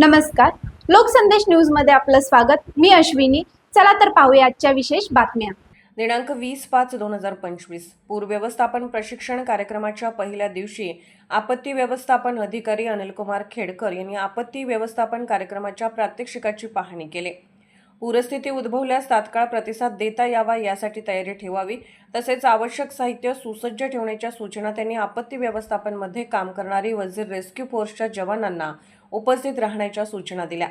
नमस्कार. लोकसंदेश न्यूजमध्ये आपलं स्वागत. मी अश्विनी. चला तर पाहूया आजच्या विशेष बातम्या. दिनांक वीस पाच दोन हजार पंचवीस. पूर व्यवस्थापन प्रशिक्षण कार्यक्रमाच्या पहिल्या दिवशी आपत्ती व्यवस्थापन अधिकारी अनिलकुमार खेडकर यांनी आपत्ती व्यवस्थापन कार्यक्रमाच्या प्रात्यक्षिकाची पाहणी केली. पूरस्थिती उद्भवल्यास तात्काळ प्रतिसाद देता यावा यासाठी तयारी ठेवावी. तसेच आवश्यक साहित्य सुसज्ज ठेवण्याच्या सूचना त्यांनी आपत्ती व्यवस्थापनमध्ये काम करणारी वजीर रेस्क्यू फोर्सच्या जवानांना उपस्थित राहण्याच्या सूचना दिल्या.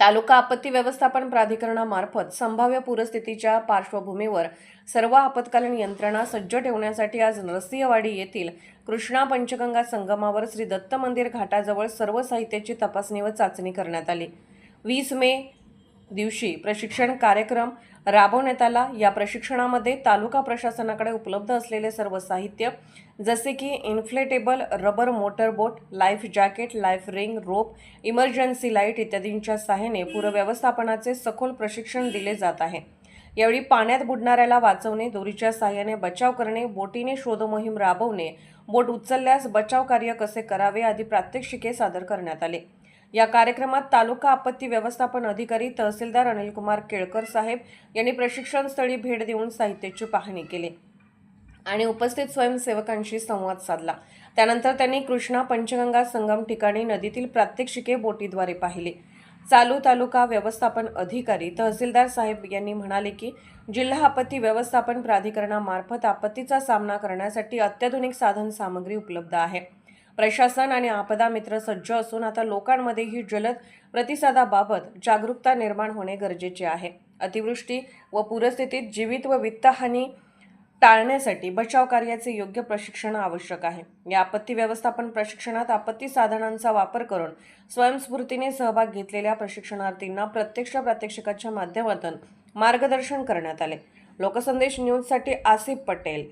तालुका आपत्ती व्यवस्थापन प्राधिकरणामार्फत संभाव्य पूरस्थितीच्या पार्श्वभूमीवर सर्व आपत्कालीन यंत्रणा सज्ज ठेवण्यासाठी आज नरसिंहवाडी येथील कृष्णा पंचगंगा संगमावर श्री दत्त मंदिर घाटाजवळ सर्व साहित्याची तपासणी व चाचणी करण्यात आली. वीस मे दिवशी प्रशिक्षण कार्यक्रम राबवण्यात आला. या प्रशिक्षणामध्ये तालुका प्रशासनाकडे उपलब्ध असलेले सर्व साहित्य जसे की inflatable rubber motor boat life jacket life ring rope emergency light इत्यादींच्या सहाय्याने पूरव्यवस्थापनाचे सखोल प्रशिक्षण दिले जात आहे. यावेळी पाण्यात बुडणाऱ्याला वाचवणे दोरीच्या सहाय्याने बचाव करणे बोटीने शोधमोहीम राबवणे बोट उचलल्यास बचाव कार्य कसे करावे आदी प्रात्यक्षिके सादर करण्यात आले. या कार्यक्रमात तालुका आपत्ती व्यवस्थापन अधिकारी तहसीलदार अनिलकुमार केळकर साहेब यांनी प्रशिक्षण स्थळी भेट देऊन साहित्याची पाहणी केली आणि उपस्थित स्वयंसेवकांशी संवाद साधला. त्यानंतर त्यांनी कृष्णा पंचगंगा संगम ठिकाणी नदीतील प्रात्यक्षिके बोटीद्वारे पाहिली. चालू तालुका व्यवस्थापन अधिकारी तहसीलदार साहेब यांनी म्हणाले की जिल्हा आपत्ती व्यवस्थापन प्राधिकरणामार्फत आपत्तीचा सामना करण्यासाठी अत्याधुनिक साधन सामग्री उपलब्ध आहे. प्रशासन आणि आपदा मित्र सज्ज असून आता लोकांमध्येही जलद प्रतिसादाबाबत जागरूकता निर्माण होणे गरजेचे आहे. अतिवृष्टी व पूरस्थितीत जीवित व वित्तहानी टाळण्यासाठी बचाव कार्याचे योग्य प्रशिक्षण आवश्यक आहे. या आपत्ती व्यवस्थापन प्रशिक्षणात आपत्ती साधनांचा वापर करून स्वयंस्फूर्तीने सहभाग घेतलेल्या प्रशिक्षणार्थींना प्रत्यक्ष प्रात्यक्षिकाच्या माध्यमातून मार्गदर्शन करण्यात आले. लोकसंदेश न्यूजसाठी आसिफ पटेल.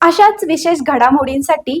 अशाच विशेष घडामोडींसाठी